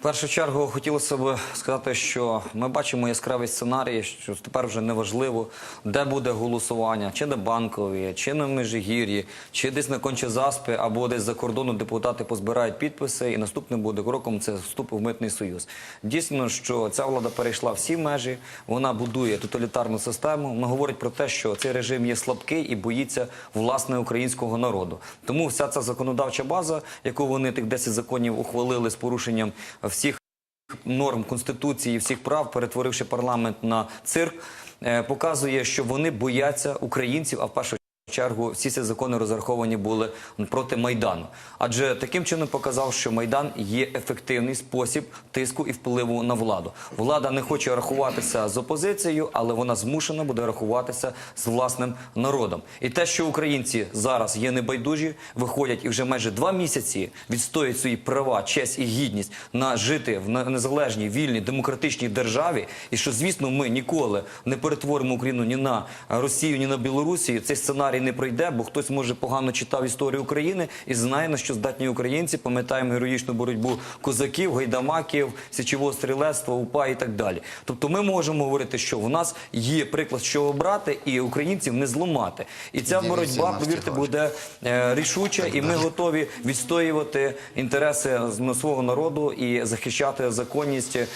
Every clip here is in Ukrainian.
В першу чергу хотілося б сказати, що ми бачимо яскравий сценарій, що тепер вже неважливо, де буде голосування, чи на банкові, чи на Межигір'ї, чи десь на Кончезаспі, або десь за кордону депутати позбирають підписи, і наступним буде кроком це вступ в митний союз. Дійсно, що ця влада перейшла всі межі, вона будує тоталітарну систему. Вона говорить про те, що цей режим є слабкий і боїться власне українського народу. Тому вся ця законодавча база, яку вони тих 10 законів ухвалили з порушенням всіх норм конституції, всіх прав, перетворивши парламент на цирк, е, показує, що вони бояться українців, а в першу чергу всі ці закони розраховані були проти майдану. Адже таким чином показав, що майдан є ефективний спосіб тиску і впливу на владу. Влада не хоче рахуватися з опозицією, але вона змушена буде рахуватися з власним народом. І те, що українці зараз є небайдужі, виходять і вже майже два місяці відстоюють свої права, честь і гідність на жити в незалежній, вільній, демократичній державі, і що, звісно, ми ніколи не перетворимо Україну ні на Росію, ні на Білорусію. Цей сценарій не пройде, бо хтось може погано читав історію України і знає на що здатні українці. Пам'ятаємо героїчну боротьбу козаків, гайдамаків, січового стрілецтва, УПА і так далі. Тобто, ми можемо говорити, що в нас є приклад, що обрати, і українців не зломати. І ця боротьба, повірте, буде е, рішуча, і ми готові відстоювати інтереси свого народу і захищати законність, е,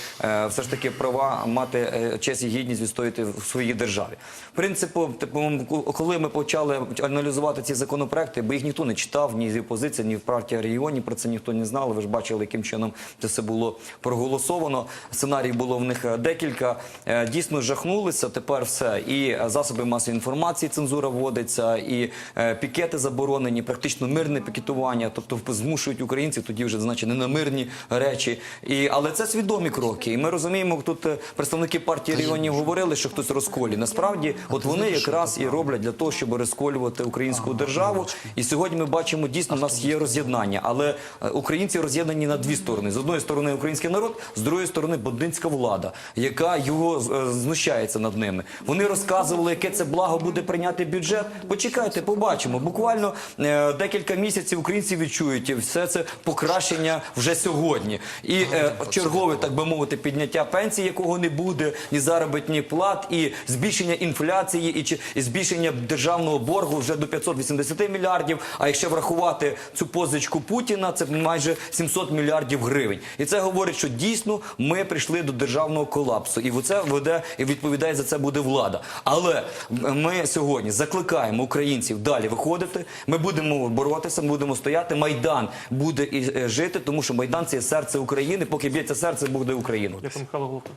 все ж таки права мати е, честь і гідність відстояти в своїй державі. В принципі, типу, коли ми почали аналізувати ці законопроекти, бо їх ніхто не читав, ні з опозиції, ні в партії регіонів про це ніхто не знав. Ви ж бачили, яким чином це все було проголосовано. Сценарій було в них е, декілька. Е, Дійсно жахнулися. Тепер все. І засоби масової інформації цензура вводиться, і е, пікети заборонені, практично мирне пікетування, тобто змушують українців тоді вже значить не на мирні речі. І але це свідомі кроки. І ми розуміємо, тут представники партії регіонів говорили, що хтось розколі. Насправді, от вони якраз і роблять для того, щоб розколювати українську державу. І сьогодні ми бачимо дійсно у нас є роз'єднання, але е, українці роз'єднані на дві сторони: з одної сторони український народ, з другої сторони бандитська влада, яка його е, знущається над ними. Вони розказували, яке це благо буде прийняти бюджет. Почекайте, побачимо. Буквально е, декілька місяців українці відчують все це покращення вже сьогодні. І чергове, так би мовити, підняття пенсій, якого не буде, ні заробітних плат, і збільшення інфляції, і збільшення державного боргу вже до 580 мільярдів. А якщо врахувати цю позичку Путіна, це майже 700 мільярдів гривень. І це говорить, що дійсно ми прийшли до державного колапсу, і це веде і відповідає за це буде влада. Але ми сьогодні закликаємо українців далі виходити. Ми будемо боротися, ми будемо стояти. Майдан буде і е, жити, тому що майдан це серце України. Поки б'ється серце, буде Україна. Дякую, Михайло Головко.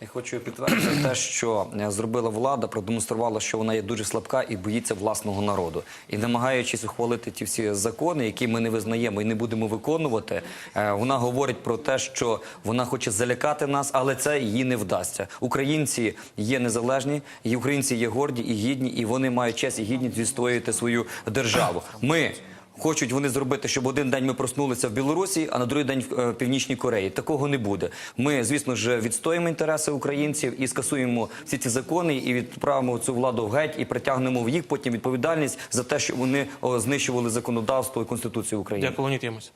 Я хочу підтвердити те, що е, зробила влада, продемонструвала, що вона є дуже слабка і боїться власного народу. І намагаючись ухвалити ті всі закони, які ми не визнаємо і не будемо виконувати, е, вона говорить про те, що вона хоче залякати нас, але це їй не вдасться. Українці є незалежні, і українці є горді і гідні, і вони мають честь і гідність відстоювати свою державу. Ми. Хочуть вони зробити, щоб один день ми проснулися в Білорусі, а на другий день в е, Північній Кореї. Такого не буде. Ми, звісно ж, відстоїмо інтереси українців і скасуємо всі ці закони і відправимо цю владу в геть і притягнемо в їх потім відповідальність за те, що вони знищували законодавство і конституцію України. Дякую, Леонід Ємець.